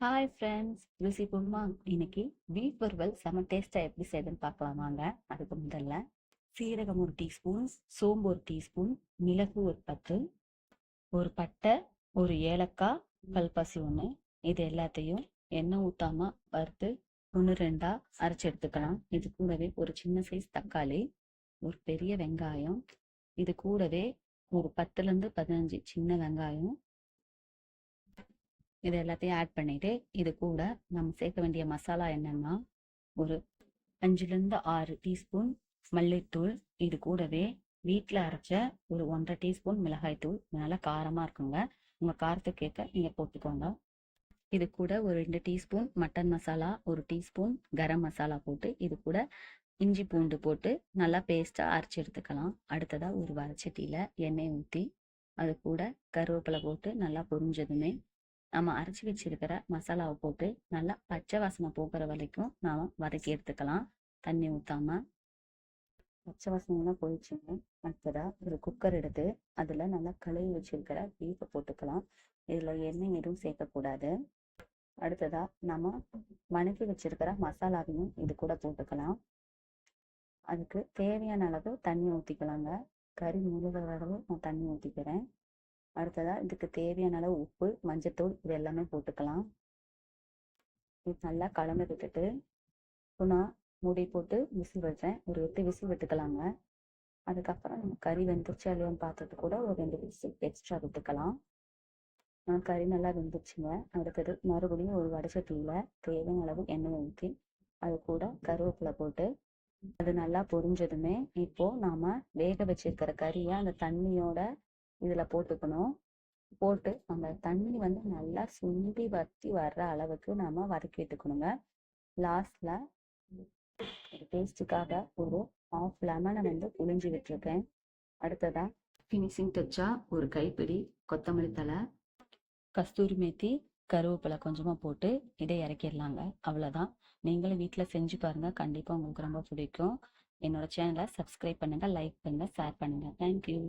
Hi friends ருசி பொம்மா இன்னைக்கு beef வறுவல் செம டேஸ்ட்டாக எப்படி செய்யுதுன்னு பார்க்கலாம் வாங்க. அதுக்கு முதல்ல சீரகம் ஒரு டீஸ்பூன் சோம்பு ஒரு டீஸ்பூன் மிளகு ஒரு பத்து ஒரு பட்டை ஒரு ஏலக்காய் கல்பாசி ஒன்று இது எல்லாத்தையும் எண்ணெய் ஊற்றாம வறுத்து ஒன்று ரெண்டாக அரைச்சி எடுத்துக்கலாம். இது கூடவே ஒரு சின்ன சைஸ் தக்காளி ஒரு பெரிய வெங்காயம். இது கூடவே ஒரு பத்துலேருந்து பதினஞ்சு சின்ன வெங்காயம் இது எல்லாத்தையும் ஆட் பண்ணிட்டு இது கூட நம்ம சேர்க்க வேண்டிய மசாலா என்னன்னா ஒரு அஞ்சுலேருந்து ஆறு டீஸ்பூன் மல்லித்தூள். இது கூடவே வீட்டில் அரைச்ச ஒரு ஒன்றரை டீஸ்பூன் மிளகாய்த்தூள் நல்லா காரமாக இருக்குங்க. உங்கள் காரத்துக்கு ஏற்க நீங்கள் போட்டுக்கோங்க. இது கூட ஒரு ரெண்டு டீஸ்பூன் மட்டன் மசாலா ஒரு டீஸ்பூன் கரம் மசாலா போட்டு இது கூட இஞ்சி பூண்டு போட்டு நல்லா பேஸ்ட்டாக அரைச்சி எடுத்துக்கலாம். அடுத்ததாக ஒரு வரைச்சட்டியில் எண்ணெய் ஊற்றி அது கூட கருவேப்பிலை போட்டு நல்லா பொரிஞ்சதுமே நம்ம அரைச்சி வச்சிருக்கிற மசாலாவை போட்டு நல்லா பச்சை வாசனை போகிற வரைக்கும் நாம் வதக்கி எடுத்துக்கலாம். தண்ணி ஊற்றாம பச்சை வாசனைலாம் போயிடுச்சுங்க. அடுத்ததாக ஒரு குக்கர் எடுத்து அதில் நல்லா கழுவி வச்சிருக்கிற பீஃபை போட்டுக்கலாம். இதில் எண்ணெய் எதுவும் சேர்க்கக்கூடாது. அடுத்ததாக நம்ம வணக்கி வச்சிருக்கிற மசாலாவையும் இது கூட போட்டுக்கலாம். அதுக்கு தேவையான அளவு தண்ணி ஊற்றிக்கலாங்க கறி முழுகிற அளவு நான் தண்ணி ஊற்றிக்கிறேன் அடுத்ததாக இதுக்கு தேவையான அளவு உப்பு மஞ்சத்தூள் இது எல்லாமே போட்டுக்கலாம். இது நல்லா கலந்து விட்டுட்டு நான் மூடி போட்டு விசில் வச்சேன் ஒரு எட்டு விசில் விட்டுக்கலாங்க. அதுக்கப்புறம் நம்ம கறி வெந்துருச்சு இல்லையான்னு பார்த்துட்டு கூட ஒரு ரெண்டு விசில் எக்ஸ்ட்ரா விட்டுக்கலாம். கறி நல்லா வெந்துருச்சுங்க. அடுத்தது மறுபடியும் ஒரு வடச்சட்டியில் தேவையான அளவு எண்ணெய் ஊற்றி அது கூட கருவேப்பிலை போட்டு அது நல்லா பொரிஞ்சதுமே இப்போ நாம வேக வச்சிருக்கிற கறியை அந்த தண்ணியோட இதில் போட்டுக்கணும். போட்டு அந்த தண்ணி வந்து நல்லா சுண்டி வத்தி வர்ற அளவுக்கு நாம வதக்கி விட்டுக்கணுங்க லாஸ்ட்ல டேஸ்ட்டுக்காக ஒரு ஆஃப் லெமனை வந்து புழிஞ்சு விட்டுருக்கேன். அடுத்ததா ஃபினிஷிங் டச்சா ஒரு கைப்பிடி கொத்தமல்லி தலை கஸ்தூரி மேத்தி கருவேப்பிலை கொஞ்சமாக போட்டு இதை இறக்கிடலாங்க. அவ்வளோதான் நீங்களும் வீட்டில் செஞ்சு பாருங்கள் கண்டிப்பாக உங்களுக்கு ரொம்ப பிடிக்கும். என்னோட சேனலை சப்ஸ்கிரைப் பண்ணுங்கள் லைக் பண்ணுங்கள் ஷேர் பண்ணுங்கள் தேங்க்யூ